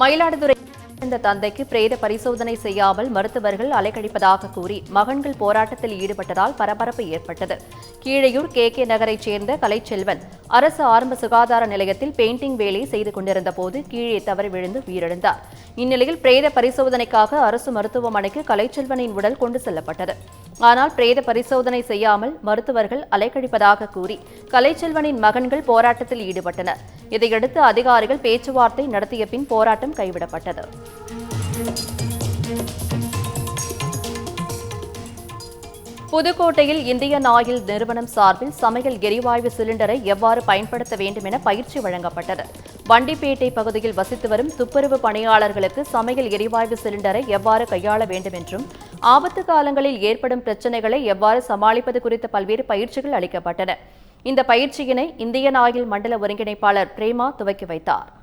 மயிலாடுதுறை இந்த தந்தைக்கு பிரேத பரிசோதனை செய்யாமல் மருத்துவர்கள் அலைக்கழிப்பதாக கூறி மகன்கள் போராட்டத்தில் ஈடுபட்டதால் பரபரப்பு ஏற்பட்டது. கீழையூர் கே. கே. நகரைச் சேர்ந்த கலைச்செல்வன் அரசு ஆரம்ப சுகாதார நிலையத்தில் பெயிண்டிங் வேலை செய்து கொண்டிருந்த போது கீழே தவறி விழுந்து உயிரிழந்தார். இந்நிலையில் பிரேத பரிசோதனைக்காக அரசு மருத்துவமனைக்கு கலைச்செல்வனின் உடல் கொண்டு செல்லப்பட்டது. ஆனால் பிரேத பரிசோதனை செய்யாமல் மருத்துவர்கள் அலைக்கழிப்பதாக கூறி கலைச்செல்வனின் மகன்கள் போராட்டத்தில் ஈடுபட்டனர். இதையடுத்து அதிகாரிகள் பேச்சுவார்த்தை நடத்திய பின் போராட்டம் கைவிடப்பட்டது. புதுக்கோட்டையில் இந்தியன் ஆயில் நிறுவனம் சார்பில் சமையல் எரிவாயு சிலிண்டரை எவ்வாறு பயன்படுத்த வேண்டும் என பயிற்சி வழங்கப்பட்டது. வண்டிப்பேட்டை பகுதியில் வசித்து வரும் துப்புரவு பணியாளர்களுக்கு சமையல் எரிவாயு சிலிண்டரை எவ்வாறு கையாள வேண்டும் என்றும் ஆபத்து காலங்களில் ஏற்படும் பிரச்சனைகளை எவ்வாறு சமாளிப்பது குறித்த பல்வேறு பயிற்சிகள் அளிக்கப்பட்டன. இந்த பயிற்சியினை இந்தியன் ஆயில் மண்டல ஒருங்கிணைப்பாளர் பிரேமா துவக்கி வைத்தார்.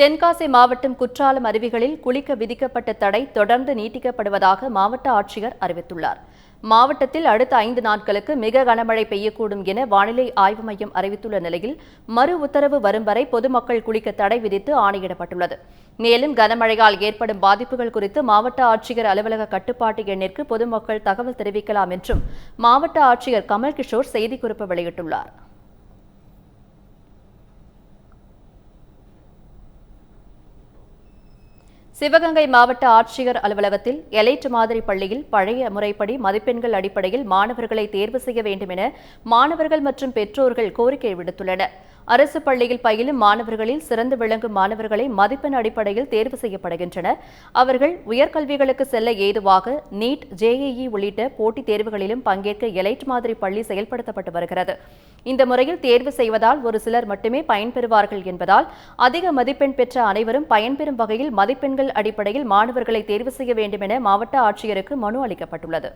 தென்காசி மாவட்டம் குற்றாலம் அருவிகளில் குளிக்க விதிக்கப்பட்ட தடை தொடர்ந்து நீட்டிக்கப்படுவதாக மாவட்ட ஆட்சியர் அறிவித்துள்ளார். மாவட்டத்தில் அடுத்த ஐந்து நாட்களுக்கு மிக கனமழை பெய்யக்கூடும் என வானிலை ஆய்வு மையம் அறிவித்துள்ள நிலையில் மறு உத்தரவு வரும் வரை பொதுமக்கள் குளிக்க தடை விதித்து ஆணையிடப்பட்டுள்ளது. மேலும் கனமழையால் ஏற்படும் பாதிப்புகள் குறித்து மாவட்ட ஆட்சியர் அலுவலக கட்டுப்பாட்டு எண்ணிற்கு பொதுமக்கள் தகவல் தெரிவிக்கலாம் என்றும் மாவட்ட ஆட்சியர் கமல் கிஷோர் செய்திக்குறிப்பு வெளியிட்டுள்ளார். சிவகங்கை மாவட்ட ஆட்சியர் அலுவலகத்தில் எலைட் மாதிரி பள்ளியில் பழைய முறைப்படி மதிப்பெண்கள் அடிப்படையில் மாணவர்களை தேர்வு செய்ய வேண்டும் என மாணவர்கள் மற்றும் பெற்றோர்கள் கோரிக்கை விடுத்துள்ளனர். அரசு பள்ளியில் பயிலும் மாணவர்களில் சிறந்து விளங்கும் மாணவர்களை மதிப்பெண் அடிப்படையில் தேர்வு செய்யப்படுகின்றனர். அவர்கள் உயர்கல்விகளுக்கு செல்ல ஏதுவாக நீட் ஜேஇஇ உள்ளிட்ட போட்டித் தேர்வுகளிலும் பங்கேற்க எலைட் மாதிரி பள்ளி செயல்படுத்தப்பட்டு வருகிறது. இந்த முறையில் தேர்வு செய்வதால் ஒரு சிலர் மட்டுமே பயன்பெறுவார்கள் என்பதால் அதிக மதிப்பெண் பெற்ற அனைவரும் பயன்பெறும் வகையில் மதிப்பெண்கள் அடிப்படையில் மாணவர்களை தேர்வு செய்ய வேண்டும் என மாவட்ட ஆட்சியருக்கு மனு அளிக்கப்பட்டுள்ளது.